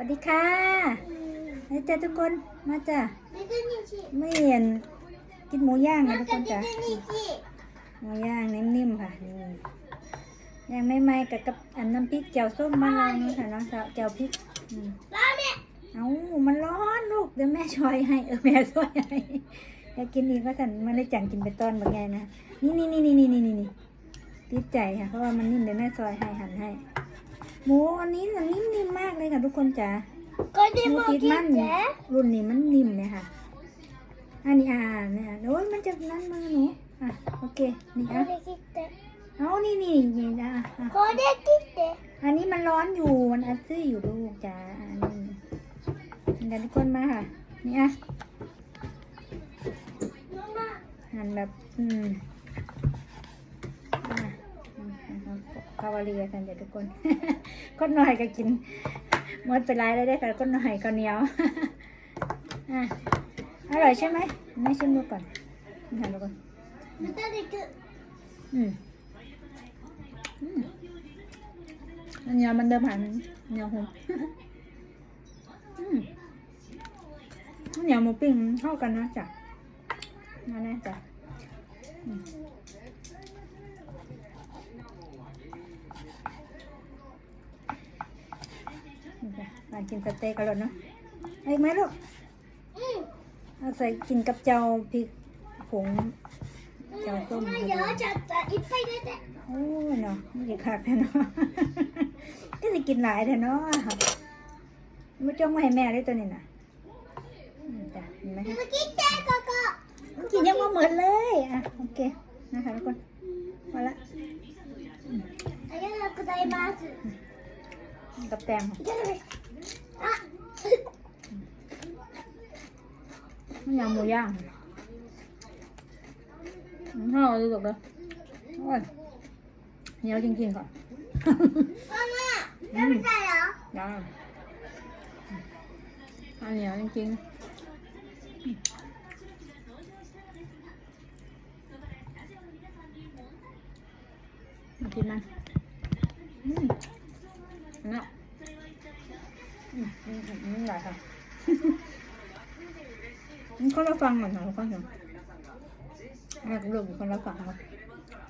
วัสดีค่ะนี่จอทุกคน มาจ้ะไม่เห็นกินหมูย่างนะทุกคนจ้ะหมูย่างนิ่มๆค่ะย่างไม่ไหมกับกับอันน้ำพริกเจียวส้มบ้านเรานค่ะน้องสาวแจีวพริกเอามันร้อนลูกเดี๋ยวแม่ช่วยให้เออแม่ช่วยให้อยากกินอีกก็สันมันได้จังกินไปต้อนบางไงนะนี่นี่นี่นี่นี่นี่นี่ติดใจค่ะเพราะว่ามันนิ่มเดี๋ยวแม่ซอยให้หั่นให้ หมูอันนี้มันนิ่มๆมากเลยค่ะทุกคนจ๋าก็ด้มูมาติดกมันจ๊ะรุ่นนี้มันนิ่มเนี่ยค่ะ อันนี้อ่าเนี่ยค่ะโอ้ยมันจะนั่นมาอหนูอะโอเคนี่ค่ะเอานี่นี่นี่นะอะก็ได้กินแจ๊ะอันนี้มันร้อนอยู่มันอัดซื้ออยู่ลูกจ๋าอันนี้เดี๋ยวทุกคนมาค่ะนี่อะ หันแบบ อืม นะคาวาเรียกันเดี๋ยวทุกคนคนหน่อยก็กินมดไปหลายเลยได้ค่ะคนหน่อยก็เหนียวอะอร่อยใช่ไหมแม่ชิมดูก่อนหั่นดูก่อน豚肉。อืมอืมอันนี้มันเดิมหันเหนียวหุ่นอืมเหนียวหมูปิ้งเท่ากันนะจ๊ะนั่นแน่จ้ะอืมนี่จ้ะ มากินสเต็กกันแล้วเนาะเอาอีกไหมลูก うん。 เอาใส่กินกับเจ้าพริกผง うん、じゃあどうも今よちょっといっぱい入れて。 โอ้ยเนาะมันจะขาดแท้เนาะ ก็จะกินหลายแท้เนาะไม่จ้องมาให้แม่เลยตัวนี้นะอืมจ้ะเห็นไหม で คะ も切ってここ。 มันกินยังมาเหมือนเลยอ่ะโอเคนะคะทุกคนพอละ ありがとうございます。 กับแตงค่มันยางหมูย่างห้าวเลยจบเลยเอ้ยเนี้ยจริงๆค่อแม่ไม่ใส่เหรอยังอันนี้จริงๆมากินมัน ค่ะมันก็าฟังเหมือนกันทุกงนค่ะอยากรู้คนเราฟังเค่ะ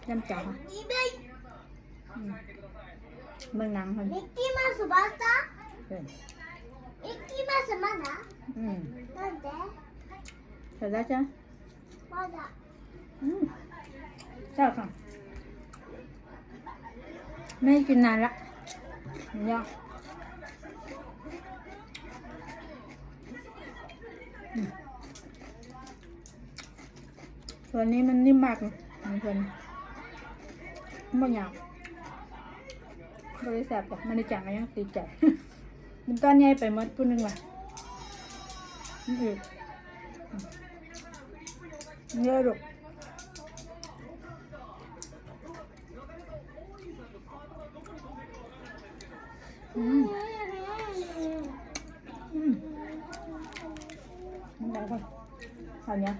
ย่ำจ๋าเมืองนังค่ะมิกกี้มาสบายจ้ามิกกี้มาสบายนะอืมนเสร็จแล้วจ้ะมาจ้ะอืมเจ้ค่ะไม่กินนานละเยอะ ส่วนนี้มันนิ่มมากเลยมันส่วนนี้ไม่อยากบริษัทบอกมันได้จังก็ยังติดใจมันตอนใหญ่ไปหมดปุ่นหนึงว่ะนี่อีกอืมเยอะลูกอืมอืม ป่ะคราวนี้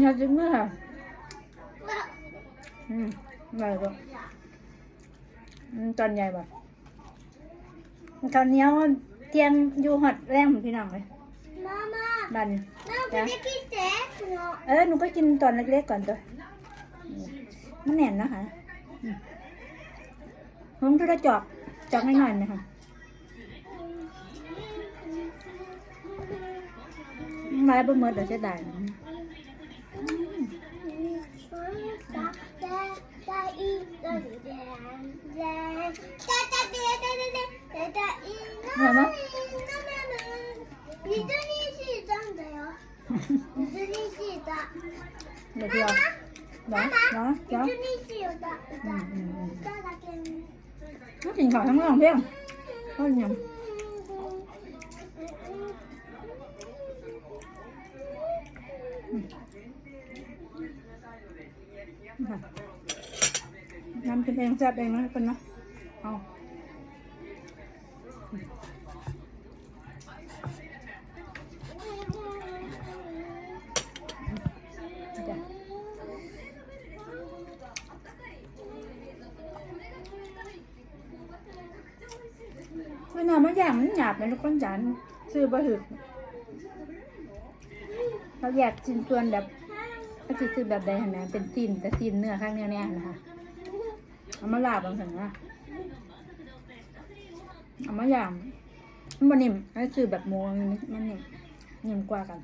อยากจิ้มเลยค่ะอืมอร่ก็ป่ะตอนใหญ่ป่ะตอนนี้เตียงอยู่หอดแรงพี่น้องเลยบันนะเออหนูก็กินตอนเล็กๆก่อนตัวมันแน่นนะคะผมจะจอกจอกให้หน่ายๆนะคะ ไว้บ่เมิดเดี๋ยวจะได้好了。你这里是脏的哟，你这里是的。没必要。来来来。你这里是有的，有的。嗯嗯嗯。那挺好，他们两片。哎呀。 ทั้งรองเพียงก็ยังค่ะน้ำกินเองแซ่บเองนะคนนะเอาจ้ะน่ามันอย่างมันหยาบนะทุกคนจานซื้อบ่ถึก เราอยากชิ้นส่วนแบบก็สิซื้อแบบใดหั่นนะเป็นตีนแต่ตีนเนื้อข้างเนี้ยเนี่ยนะคะเอามาลาบบางสันนะเอามาย่างมันบ่นิ่มอันนี้ซื้อแบบหมูมันมันนิ่มนิ่มกว่ากัน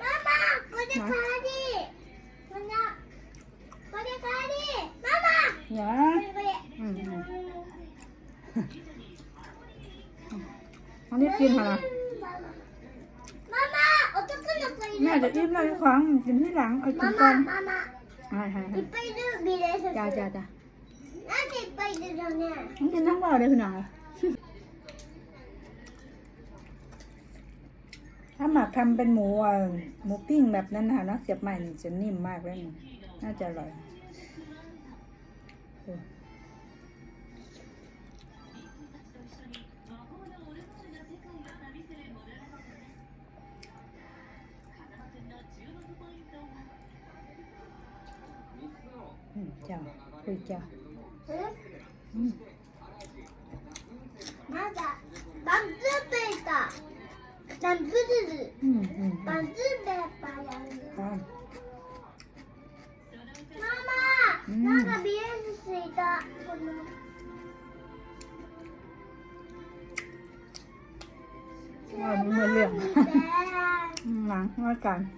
Mama, có đi khá đi. Con nhá. Có đi khá đi. Mama. อย่า Có đi. อืมอืมอัน นี่กินอะไรแม่จะอิ่มแล้วอีกรั้งกินที่หลังเอากินก่อนใช่ใช่จ้าจ้าจ้าต้องกินทั้งวันเลยคุณน่อยถ้าหมักทำเป็นหมูหมูปิ้งแบบนั้นนะคะนักเสียบใหม่จะนิ่มมากเลยน่าจะอร่อย 보이자. 응? 응. 맞아. 만두배다. 만두들. 응, 응. 만두배 봐야 응. 마마, 나가 미해줄 있다. 와, 눈 열려. 응, 안, 약간.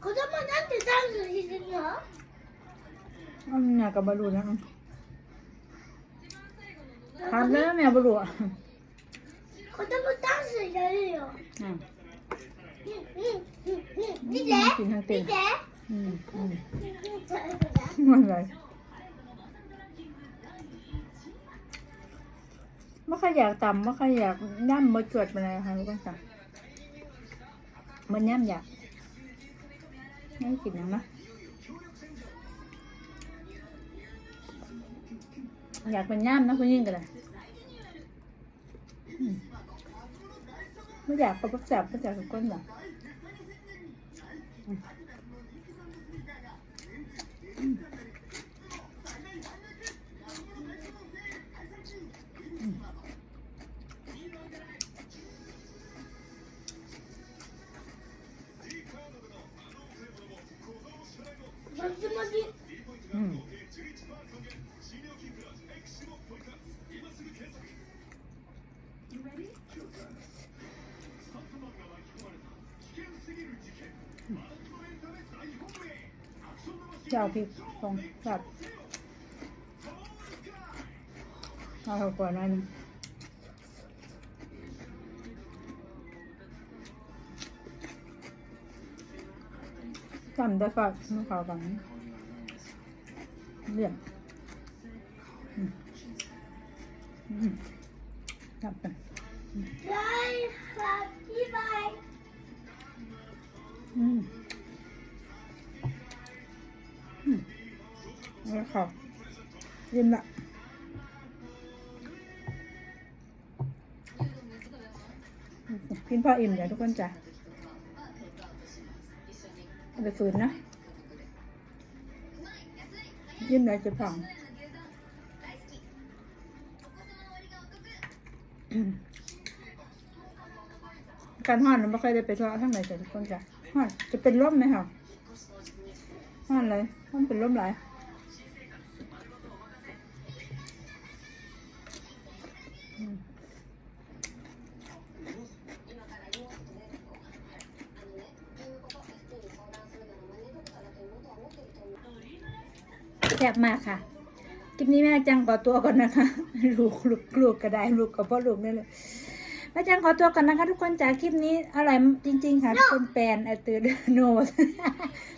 Kocaman anne sen de izliyor. Anne kabalı lan. Harlara mı yapılıyor? Kocaman dans ediyor. Bir de, bir de. Vallahi. ไม่ค่อยอยากต่ำไม่ค่อยอยากย่ำมาจวดมาอะไรค่ะทุกคนค่ะมันย่ำอยากไม่กินหยังนะอยากเป็นย่ำนะคุณยิ่งกันเลยไม่อยากประกับแสบประจับกับก้นหรอกอืม ちもち。うん。じゃあピッポンさあこれ何？ จำได้ก็ไม่ขาวบังเรียบจับไปได้ครับพี่บาอืมอืมแล้วค่ะเย็นละกินพ่ออิ่มเดี๋ยวทุกคนจ้ะ ไปฝืนนะยิ้มเลยจะผ่องการห่อนมันไม่ค่อยได้ไปทอดทั้งไหนจ้ะทุกคนจ้ะห่อนจะเป็นร่มไหมคะห่อนเลยห่อนเป็นร่มหลายอืม แซ่บมากค่ะ คลิปนี้แม่จังขอตัวก่อนนะคะ ลูกลูกลูกก็ได้ลูกกับพ่อลูกนี่เลยแม่จังขอตัวก่อนนะคะ ทุกคนจากคลิปนี้อร่อยจริง ๆ ค่ะทุกคนแปลนไอตื่นโนดบ๊ายบายค่ะ